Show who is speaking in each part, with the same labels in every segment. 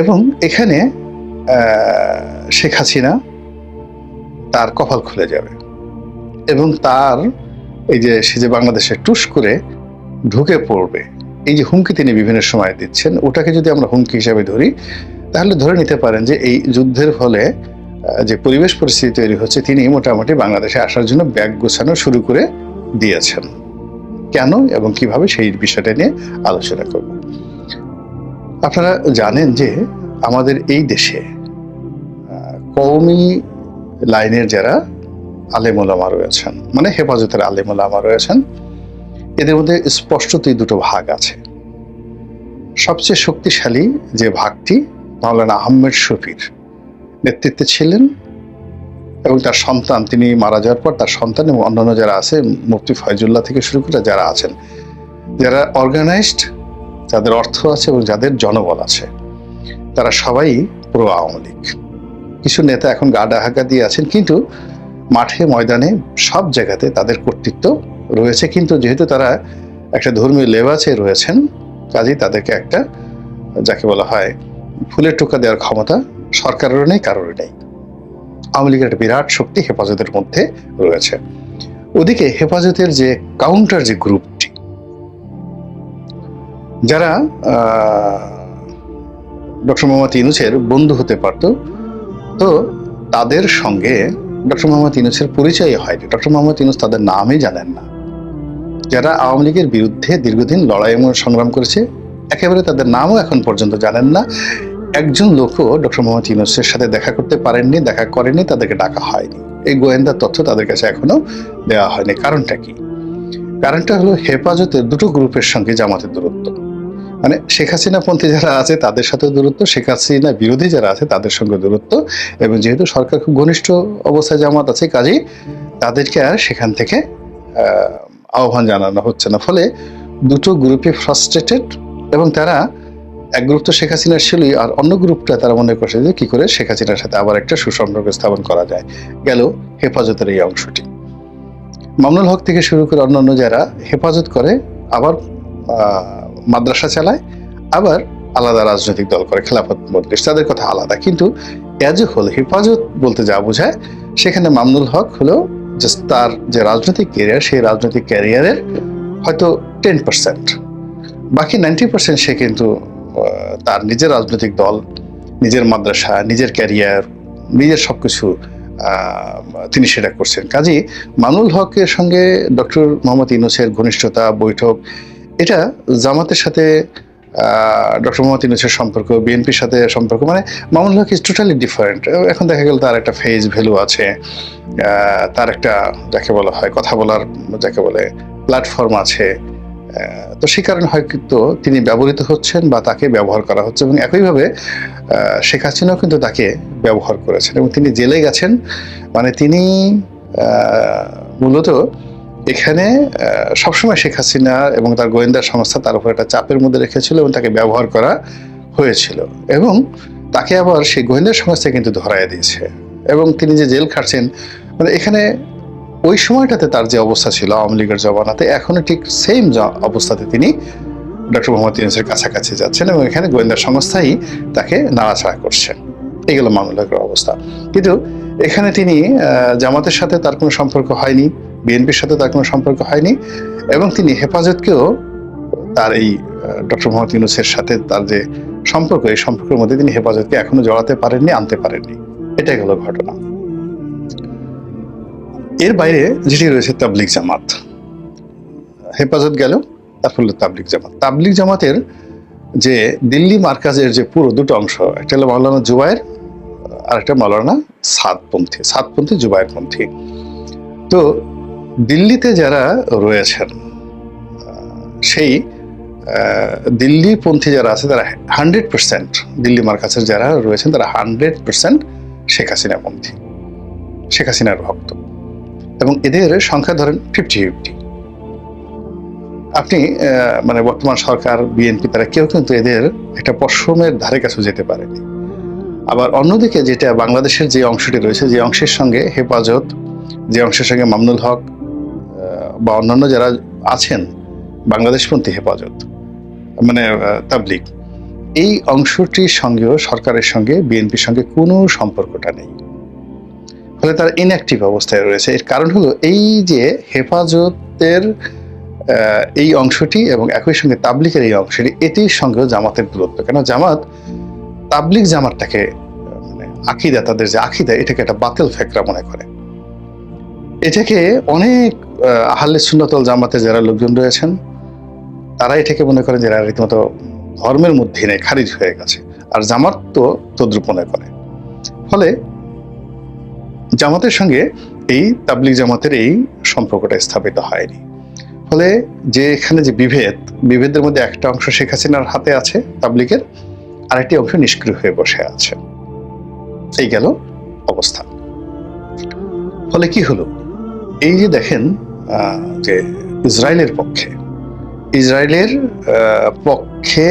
Speaker 1: এবং এখানে শেখ হাসিনা তার কপাল খুলে যাবে এবং তার এই যে সে যে বাংলাদেশে টুস করে ঢুকে পড়বে, এই যে হুমকি তিনি বিভিন্ন সময় দিচ্ছেন, ওটাকে যদি আমরা হুমকি হিসাবে ধরি, তাহলে ধরে নিতে পারেন যে এই যুদ্ধের ফলে যে পরিবেশ পরিস্থিতি তৈরি হচ্ছে, তিনি মোটামুটি বাংলাদেশে আসার জন্য ব্যাগ গোছানো শুরু করে দিয়েছেন। কেন এবং কীভাবে সেই বিষয়টা নিয়ে আলোচনা করব? আপনারা জানেন যে আমাদের এই দেশে কওমি লাইনের যারা আলেমুলামা রয়েছেন মানে হেফাজতের আলেমুলামা রয়েছেন, এদের মধ্যে স্পষ্টতই দুটো ভাগ আছে। সবচেয়ে শক্তিশালী যে ভাগটি মাওলানা আহমেদ শফির নেতৃত্বে ছিলেন এবং তার সন্তান, তিনি মারা যাওয়ার পর তার সন্তান এবং অন্যান্য যারা আছে, মুফতি ফয়জুল্লাহ থেকে শুরু করে যারা আছেন, যারা অর্গানাইজড যাদের অর্থ আছে এবং যাদের জনবল আছে, তারা সবাই প্রো আওয়ামী লীগ। কিছু নেতা এখন গা ডাহাকা দিয়ে আছেন, কিন্তু মাঠে, ময়দানে সব জায়গাতে তাদের কর্তৃত্ব রয়েছে, কিন্তু যেহেতু তারা একটা ধর্মীয় লেবাসে রয়েছেন, কাজেই তাদেরকে একটা, যাকে বলা হয়, ফুলের টোকা দেওয়ার ক্ষমতা সরকারেরও নেই, কারোরই নেই। আওয়ামী লীগের একটা বিরাট শক্তি হেফাজতের মধ্যে রয়েছে। ওদিকে হেফাজতের যে কাউন্টার যে গ্রুপটি যারা ডক্টর মোহাম্মদ ইউনুসের বন্ধু হতে পারত, তো তাদের সঙ্গে ডক্টর মোহাম্মদ ইউনুসের পরিচয় হয়নি ডক্টর মোহাম্মদ ইউনুস তাদের নামই জানেন না। যারা আওয়ামী লীগের বিরুদ্ধে দীর্ঘদিন লড়াই এবং সংগ্রাম করেছে, একেবারে তাদের নামও এখন পর্যন্ত জানেন না। একজন লোকও ডক্টর মোহাম্মদ ইউনুসের সাথে দেখা করতে পারেননি, দেখা করেনি তাদেরকে ডাকা হয়নি। এই গোয়েন্দা তথ্য তাদের কাছে এখনও দেওয়া হয়নি। কারণটা কি? কারণটা হলো হেফাজতের দুটো গ্রুপের সঙ্গে জামাতের দূরত্ব। মানে শেখ হাসিনা পন্থী যারা আছে, তাদের সাথে দূরত্ব, শেখ হাসিনা বিরোধী যারা আছে, তাদের সঙ্গে দূরত্ব। এবং যেহেতু সরকার খুব ঘনিষ্ঠ অবস্থায় জামাত আছে কাজেই তাদেরকে আর সেখান থেকে আহ্বান জানানো হচ্ছে না। ফলে দুটো গ্রুপে ফ্রাস্ট্রেটেড এবং তারা এক গ্রুপ তো শেখ হাসিনার ছিলই, আর অন্য গ্রুপটা তারা মনে করছে যে কি করে শেখ হাসিনার সাথে আবার একটা সুসম্পর্ক স্থাপন করা যায়। গেল হেফাজতের এই অংশটি। মামুনুল হক থেকে শুরু করে অন্যান্য যারা হেফাজত করে, আবার মাদ্রাসা চালায় আবার আলাদা রাজনৈতিক দল করে খেলাফত মজলিস তাদের কথা আলাদা। কিন্তু এজ এ হোল হেফাজত বলতে যা বোঝায় সেখানে মামনুল হক হলো জাস্ট তার যে রাজনৈতিক ক্যারিয়ার সেই রাজনৈতিক ক্যারিয়ারের হয়তো টেন পার্সেন্ট বাকি নাইনটি পার্সেন্ট সে কিন্তু তার নিজের রাজনৈতিক দল নিজের মাদ্রাসা নিজের ক্যারিয়ার নিজের সবকিছু আহ, তিনি সেটা করছেন। কাজী মানুল হকের সঙ্গে ডক্টর মোহাম্মদ ইউনুসের ঘনিষ্ঠতা বৈঠক এটা জামাতের সাথে ডক্টর মোহাম্মদ ইউনুসের সম্পর্ক, বিএনপির সাথে সম্পর্ক মানে Mamunul Haque is totally different এখন দেখা গেল তার একটা ফেজ ভ্যালু আছে তার একটা যাকে বলা হয়, কথা বলার, যাকে বলে প্ল্যাটফর্ম আছে। তো সেই কারণে হয়তো তিনি ব্যবহৃত হচ্ছেন বা তাকে ব্যবহার করা হচ্ছে এবং একইভাবে শেখ হাসিনাও কিন্তু তাকে ব্যবহার করেছেন এবং তিনি জেলে গেছেন। মানে তিনি মূলত এখানে সবসময় শেখ হাসিনা এবং তার গোয়েন্দা সংস্থা তার উপর একটা চাপের মধ্যে রেখেছিল এবং তাকে ব্যবহার করা হয়েছিল। এবং তাকে আবার সেই গোয়েন্দা সংস্থা কিন্তু ধরায় দিয়েছে। এবং তিনি যে জেল খাটছেন মানে এখানে ওই সময়টাতে তার যে অবস্থা ছিল আওয়ামী লীগের জবানাতে এখনও ঠিক সেম অবস্থাতে তিনি ডক্টর মোহাম্মদ ইউনুসের কাছাকাছি যাচ্ছেন এবং এখানে গোয়েন্দা সংস্থাই তাকে নাড়াচাড়া করছেন। এগুলো মামলার অবস্থা। কিন্তু এখানে তিনি জামাতের সাথে তার কোনো সম্পর্ক হয়নি, বিএনপির সাথে তার কোনো সম্পর্ক হয়নি, এবং তিনি হেফাজতকেও তার এই ডক্টর মোহাম্মদ ইউনুসের সাথে তার যে সম্পর্ক, এই সম্পর্কের মধ্যে তিনি হেফাজতকে এখনও জড়াতে পারেননি, আনতে পারেননি। এটাই হলো ঘটনা। এর বাইরে যেটি রয়েছে তাবলিক জামাত। হেফাজত গেল, তারপর তাবলিক জামাত। তাবলিক জামাতের যে দিল্লি মার্কাজের যে পুরো দুটো অংশ, একটা হলো মাওলানা জুবায়ের আর একটা মাওলানা সাতপন্থী সাতপন্থী জুবায়েরপন্থী তো দিল্লিতে যারা রয়েছেন সেই দিল্লিপন্থী যারা আছে, তারা হান্ড্রেড পার্সেন্ট দিল্লি মার্কাজের যারা রয়েছেন, তারা হান্ড্রেড পার্সেন্ট শেখ হাসিনাপন্থী শেখ হাসিনার ভক্ত। এবং এদের সংখ্যা ধরেন ফিফটি ফিফটি। আপনি মানে বর্তমান সরকার, বিএনপি, তারা কেউ কিন্তু এদের একটা পশ্রমের ধারে কাছে যেতে পারেনি। আবার অন্যদিকে যেটা বাংলাদেশের যে অংশটি রয়েছে, যে অংশের সঙ্গে হেফাজত, যে অংশের সঙ্গে মামনুল হক বা অন্যান্য যারা আছেন, বাংলাদেশপন্থী হেফাজত মানে তাবলিগ, এই অংশটির সঙ্গেও সরকারের সঙ্গে, বিএনপির সঙ্গে কোনো সম্পর্কটা নেই। ফলে তারা ইনঅ্যাক্টিভ অবস্থায় রয়েছে। এর কারণ হলো এই যে হেফাজতের এই অংশটি এবং একই সঙ্গে তাবলিকের এই অংশটি, এটির সঙ্গেও জামাতের দূরত্ব। কেন? জামাত তাবলিক জামাতটাকে মানে আকিদা তাদের যে আকিদা এটাকে একটা বাতিল ফেকরা মনে করে। এটাকে অনেক আহ, আহলে সুন্নতল জামাতে যারা লোকজন রয়েছেন তারা এটাকে মনে করেন যে এরা রীতিমতো ধর্মের মধ্যে নেই খারিজ হয়ে গেছে। আর জামাত তো তদ্রুপ মনে করে। ফলে জামাতের সঙ্গে এই তাবলিক জামাতের এই সম্পর্কটা স্থাপিত হয়নি। ফলে যে এখানে যে বিভেদ বিভেদের মধ্যে একটা অংশ শেখ হাসিনার হাতে আছে তাবলিকের আরেকটি অংশ নিষ্ক্রিয় হয়ে বসে আছে। এই গেল অবস্থা। ফলে কি হলো? এই যে দেখেন যে ইসরায়েলের পক্ষে ইসরায়েলের পক্ষে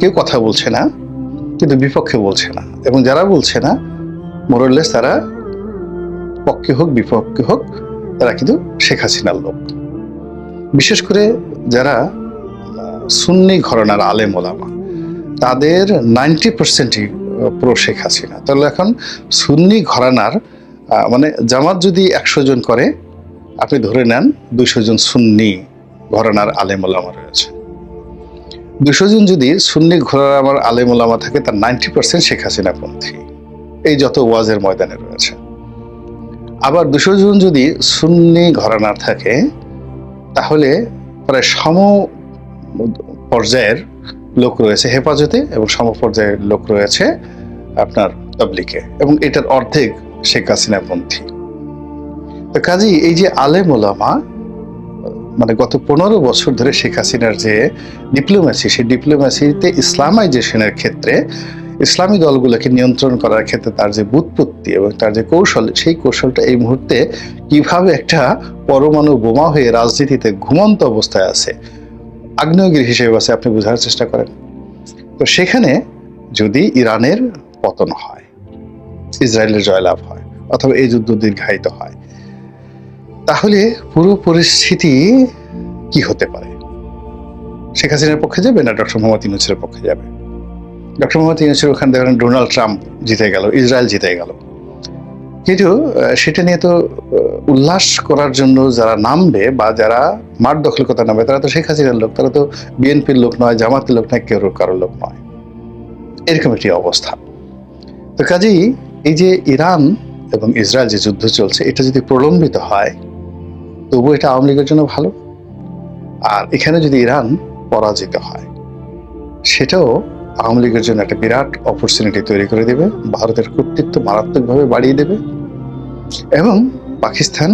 Speaker 1: কেউ কথা বলছে না, কিন্তু বিপক্ষে বলছে না। এবং যারা বলছে না মোরলেস তারা পক্ষে হোক, বিপক্ষে হোক, তারা কিন্তু শেখ হাসিনার লোক। বিশেষ করে যারা সুন্নি ঘরনার আলেম ওলামা তাদের নাইনটি পার্সেন্টই প্রো শেখ হাসিনা। তাহলে এখন সুন্নি ঘরানার মানে জামাত যদি একশো জন করে, আপনি ধরে নেন দুশো জন সুন্নি ঘরানার আলেম ওলামা রয়েছে। দুশো জন যদি সুন্নি ঘরানার আলেম ওলামা থাকে, তার নাইনটি পার্সেন্ট শেখ হাসিনা পন্থী। এই যত ওয়াজের ময়দানে রয়েছে। আবার দুশো জন যদি সুন্নি ঘরানার থাকে, তাহলে প্রায় সম পর্যায়ের লোক রয়েছে হেফাজতে এবং সমপর্যায়ের লোক রয়েছে আপনার তবলিকে এবং এটার অর্ধেক শেখ হাসিনা পন্থী। তো কাজী এই যে আলেম ওলামা মানে গত পনেরো বছর ধরে শেখ হাসিনার যে ডিপ্লোমেসি সেই ডিপ্লোমেসিতে ইসলামাইজেশনের ক্ষেত্রে ইসলামী দলগুলোকে নিয়ন্ত্রণ করার ক্ষেত্রে তার যে বুৎপত্তি এবং তার যে কৌশল, সেই কৌশলটা এই মুহূর্তে কীভাবে একটা পরমাণু বোমা হয়ে রাজনীতিতে ঘুমন্ত অবস্থায় আছে আগ্নেয়গিরি হিসেবে আছে আপনি বোঝার চেষ্টা করেন। তো সেখানে যদি ইরানের পতন হয়, ইসরায়েলের জয়লাভ হয়, অথবা এই যুদ্ধ দীর্ঘায়িত হয়, তাহলে পুরো পরিস্থিতি কি হতে পারে? শেখ হাসিনার পক্ষে যাবে না ডক্টর মোহাম্মদ ইউনুসের পক্ষে যাবে? ডক্টর মোহাম্মদ ইউনুসের ওখানে দেখেন ডোনাল্ড ট্রাম্প জিতে গেল, ইসরায়েল জিতে গেল। কিন্তু সেটা নিয়ে তো উল্লাস করার জন্য যারা নামবে বা যারা মাঠ দখল নামবে, তারা তো শেখ হাসিনার লোক, তারা তো বিএনপির লোক নয়, জামাতের লোক নয়, কেউ কারোর লোক নয়। এরকম একটি অবস্থা। তো কাজেই এই যে ইরান এবং ইসরায়েল যে যুদ্ধ চলছে, এটা যদি প্রলম্বিত হয় তবু এটা আওয়ামী লীগের জন্য ভালো। আর এখানে যদি ইরান পরাজিত হয়, সেটাও আওয়ামী লীগের জন্য একটা বিরাট অপরচুনিটি তৈরি করে দেবে, ভারতের কর্তৃত্ব মারাত্মকভাবে বাড়িয়ে দেবে। এবং পাকিস্তান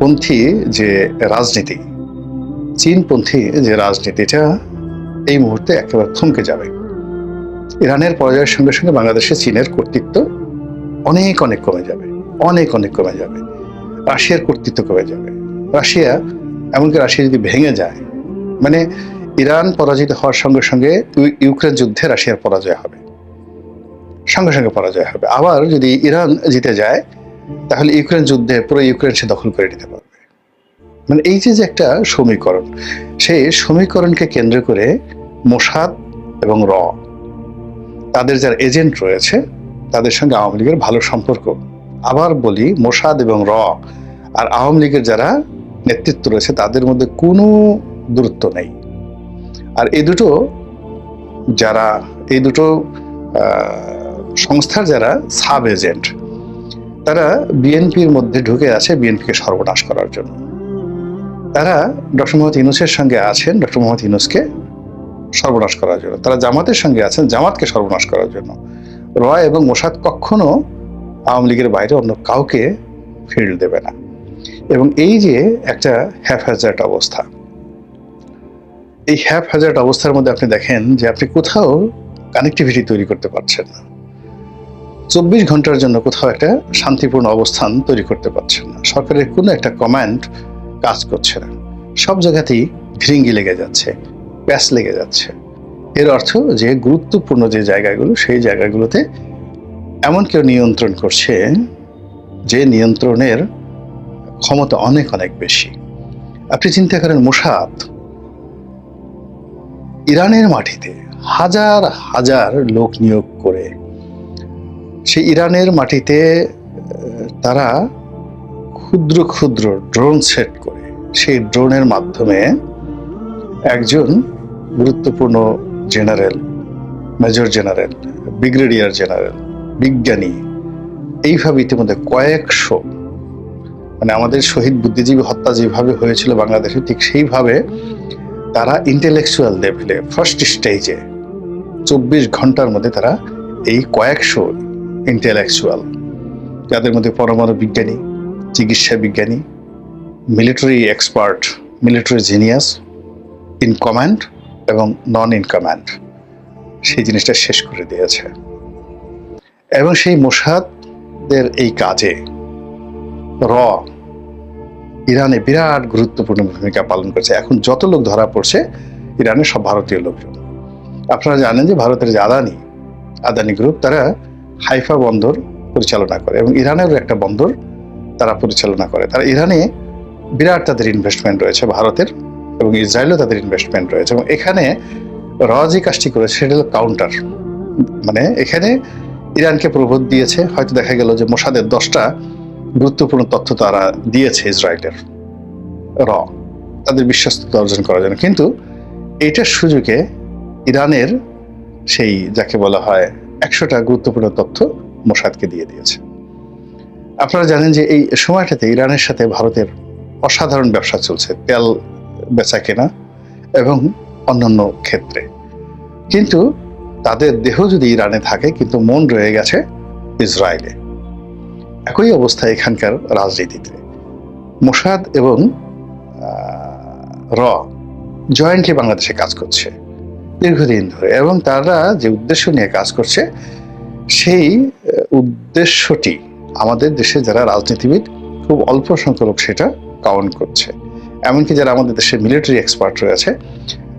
Speaker 1: পন্থী যে রাজনীতি, চীনপন্থী যে রাজনীতিটা এই মুহূর্তে একেবারে থমকে যাবে। ইরানের পরাজয়ের সঙ্গে সঙ্গে বাংলাদেশে চীনের কর্তৃত্ব অনেক অনেক কমে যাবে, অনেক অনেক কমে যাবে। রাশিয়ার কর্তৃত্ব কমে যাবে। রাশিয়া, এমনকি রাশিয়া যদি ভেঙে যায় মানে ইরান পরাজিত হওয়ার সঙ্গে সঙ্গে ইউক্রেন যুদ্ধে রাশিয়ার পরাজয় হবে, সঙ্গে সঙ্গে পরাজয় হবে। আবার যদি ইরান জিতে যায় তাহলে ইউক্রেন যুদ্ধে পুরো ইউক্রেন সে দখল করে নিতে পারবে। মানে এই যে যে একটা সমীকরণ সেই সমীকরণকে কেন্দ্র করে মোসাদ এবং র, তাদের যারা এজেন্ট রয়েছে, তাদের সঙ্গে আওয়ামী লীগের ভালো সম্পর্ক। আবার বলি, মোসাদ এবং র আর আওয়ামী লীগের যারা নেতৃত্ব রয়েছে, তাদের মধ্যে কোনো দূরত্ব নেই। আর এই দুটো যারা, এই দুটো সংস্থার যারা সাব এজেন্ট তারা বিএনপির মধ্যে ঢুকে আছে বিএনপিকে সর্বনাশ করার জন্য। তারা ডক্টর মোহাম্মদ ইউনুসের সঙ্গে আছেন, ডক্টর মোহাম্মদ ইউনুসকে সর্বনাশ করার জন্য। তারা জামাতের সঙ্গে আছেন, জামাতকে সর্বনাশ করার জন্য। রয় এবং মোসাদ কখনো আওয়ামী লীগের বাইরে অন্য কাউকে ফিল্ড দেবে না। এবং এই যে একটা হ্যাফ হ্যাজার্ড অবস্থা, এই হ্যাফ হ্যাজার্ড অবস্থার মধ্যে আপনি দেখেন যে আপনি কোথাও কানেক্টিভিটি তৈরি করতে পারছেন না। চব্বিশ ঘণ্টার জন্য কোথাও একটা শান্তিপূর্ণ অবস্থান তৈরি করতে পারছেন না। সরকারের কোনো একটা কমান্ড কাজ করছে না। সব জায়গাতেই ভিরিঙ্গি লেগে যাচ্ছে প্যাস লেগে যাচ্ছে। এর অর্থ যে গুরুত্বপূর্ণ যে জায়গাগুলো, সেই জায়গাগুলোতে এমন কেউ নিয়ন্ত্রণ করছে যে নিয়ন্ত্রণের ক্ষমতা অনেক অনেক বেশি। আপনি চিন্তা করেন মোসাদ, ইরানের মাটিতে হাজার হাজার লোক নিয়োগ করে সেই ইরানের মাটিতে তারা ক্ষুদ্র ক্ষুদ্র ড্রোন সেট করে। সেই ড্রোনের মাধ্যমে একজন গুরুত্বপূর্ণ general, major general, brigadier general, বিজ্ঞানী, এইভাবে ইতিমধ্যে কয়েকশো মানে আমাদের শহীদ বুদ্ধিজীবী হত্যা যেভাবে হয়েছিল বাংলাদেশে, ঠিক সেইভাবে তারা ইন্টেলেকচুয়াল লেভেলে ফার্স্ট স্টেজে চব্বিশ ঘণ্টার মধ্যে তারা এই কয়েকশো ইন্টেলেকচুয়াল যাদের মধ্যে পরমাণু বিজ্ঞানী, চিকিৎসা বিজ্ঞানী military expert military genius in command এবং নন ইন কমান্ড সেই জিনিসটা শেষ করে দিয়েছে। এবং সেই মোসাদদের এই কাজে র ইরানে বিরাট গুরুত্বপূর্ণ ভূমিকা পালন করছে। এখন যত লোক ধরা পড়ছে, ইরানের সব ভারতীয় লোকজন। আপনারা জানেন যে ভারতের যে আদানি আদানি গ্রুপ তারা হাইফা বন্দর পরিচালনা করে এবং ইরানেরও একটা বন্দর তারা পরিচালনা করে। তারা ইরানে বিরাট তাদের ইনভেস্টমেন্ট রয়েছে ভারতের এবং ইসরায়েলও তাদের ইনভেস্টমেন্ট রয়েছে এবং এখানে র যে কাজটি করেছে সেটা হলো কাউন্টার। মানে এখানে ইরানকে প্রবোধ দিয়েছে, হয়তো দেখা গেল যে মোসাদের দশটা গুরুত্বপূর্ণ তথ্য তারা দিয়েছে ইসরায়েলের। র, তাদের বিশ্বস্ততা অর্জন করার জন্য। কিন্তু এটার সুযোগে ইরানের সেই যাকে বলা হয় একশোটা গুরুত্বপূর্ণ তথ্য মোসাদকে দিয়ে দিয়েছে। আপনারা জানেন যে এই সময়টাতে ইরানের সাথে ভারতের অসাধারণ ব্যবসা চলছে, তেল বেচা কেনা এবং অন্যান্য ক্ষেত্রে। কিন্তু তাদের দেহ যদি ইরানে থাকে, কিন্তু মন রয়ে গেছে ইসরায়েলে। একই অবস্থা এখানকার রাজনীতিতে। মোসাদ এবং র, জয়েন্টলি বাংলাদেশে কাজ করছে। দীর্ঘদিন ধরে এবং তারা যে উদ্দেশ্য নিয়ে কাজ করছে, সেই উদ্দেশ্যটি আমাদের দেশে যারা রাজনীতিবিদ, খুব অল্প সংখ্যক সেটা কাউন্ট করছে। এমনকি যারা আমাদের দেশে মিলিটারি এক্সপার্ট রয়েছে,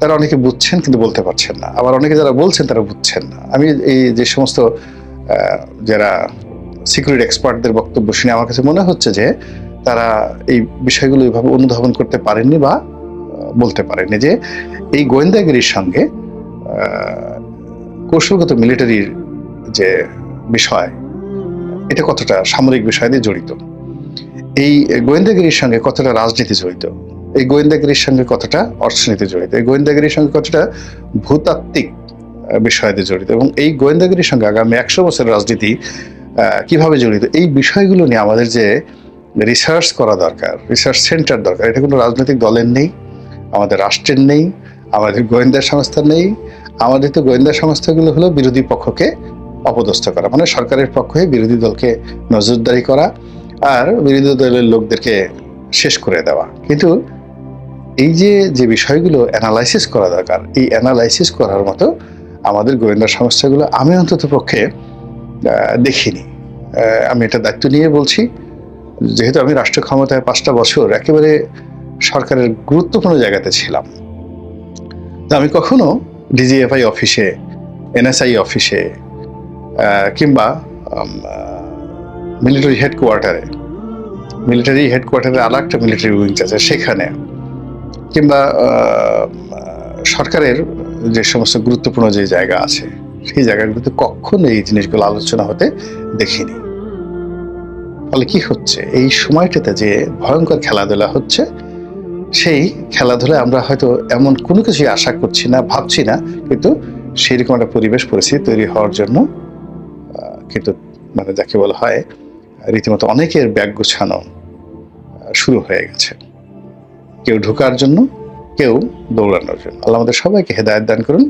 Speaker 1: তারা অনেকে বুঝছেন কিন্তু বলতে পারছেন না। আবার অনেকে যারা বলছেন তারা বুঝছেন না। আমি এই যে সমস্ত যারা সিকিউরিটি এক্সপার্টদের বক্তব্য শুনে আমার কাছে মনে হচ্ছে যে, তারা এই বিষয়গুলো এইভাবে অনুধাবন করতে পারেননি বা বলতে পারেননি যে, এই গোয়েন্দাগিরির সঙ্গে কৌশলগত মিলিটারির যে বিষয়, এটা কতটা সামরিক বিষয় দিয়ে জড়িত? এই গোয়েন্দাগিরির সঙ্গে কতটা রাজনীতি জড়িত? এই গোয়েন্দাগিরির সঙ্গে কতটা অর্থনীতি জড়িত? এই গোয়েন্দাগিরির সঙ্গে কতটা ভূতাত্ত্বিক বিষয় দিয়ে জড়িত? এবং এই গোয়েন্দাগিরির সঙ্গে আগামী একশো বছরের রাজনীতি কীভাবে জড়িত? এই বিষয়গুলো নিয়ে আমাদের যে রিসার্চ করা দরকার রিসার্চ সেন্টার দরকার, এটা কোনো রাজনৈতিক দলের নেই, আমাদের রাষ্ট্রের নেই আমাদের গোয়েন্দা সংস্থা নেই। আমাদের তো গোয়েন্দা সংস্থাগুলো হলো বিরোধী পক্ষকে অপদস্থ করা মানে সরকারের পক্ষে বিরোধী দলকে নজরদারি করা আর বিরোধী দলের লোকদেরকে শেষ করে দেওয়া। কিন্তু এই যে যে বিষয়গুলো অ্যানালাইসিস করা দরকার, এই অ্যানালাইসিস করার মতো আমাদের গোয়েন্দা সংস্থাগুলো আমি অন্তত পক্ষে দেখিনি। আমি এটা দায়িত্ব নিয়ে বলছি, যেহেতু আমি রাষ্ট্র ক্ষমতায় পাঁচটা বছর একেবারে সরকারের গুরুত্বপূর্ণ জায়গাতে ছিলাম। আমি কখনো ডিজিএফআই অফিসে এনএসআই অফিসে কিংবা মিলিটারি হেডকোয়ার্টারে মিলিটারি হেডকোয়ার্টারে আর একটা মিলিটারি উইংস আছে সেখানে, কিংবা সরকারের যে সমস্ত গুরুত্বপূর্ণ যে জায়গা আছে, সেই জায়গাগুলোতে কখনো এই জিনিসগুলো আলোচনা হতে দেখিনি। ফলে কি হচ্ছে? এই সময়টাতে যে ভয়ঙ্কর খেলাধুলা হচ্ছে সেই খেলাধুলায় আমরা হয়তো এমন কোনো কিছুই আশা করছি না, ভাবছি না, কিন্তু সেরকম একটা পরিবেশ পরিস্থিতি তৈরি হওয়ার জন্য কিন্তু মানে যাকে বলা হয়, রীতিমতো অনেকের ব্যাগ গোছানো শুরু হয়ে গেছে। কেউ ঢোকার জন্য, কেউ দৌড়ানোর জন্য। আল্লাহ আমাদের সবাইকে হেদায়ত দান করুন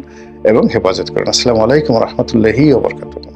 Speaker 1: এবং হেফাজত করুন। আসসালামু আলাইকুম রহমতুল্লাহি ওবরকাতুহ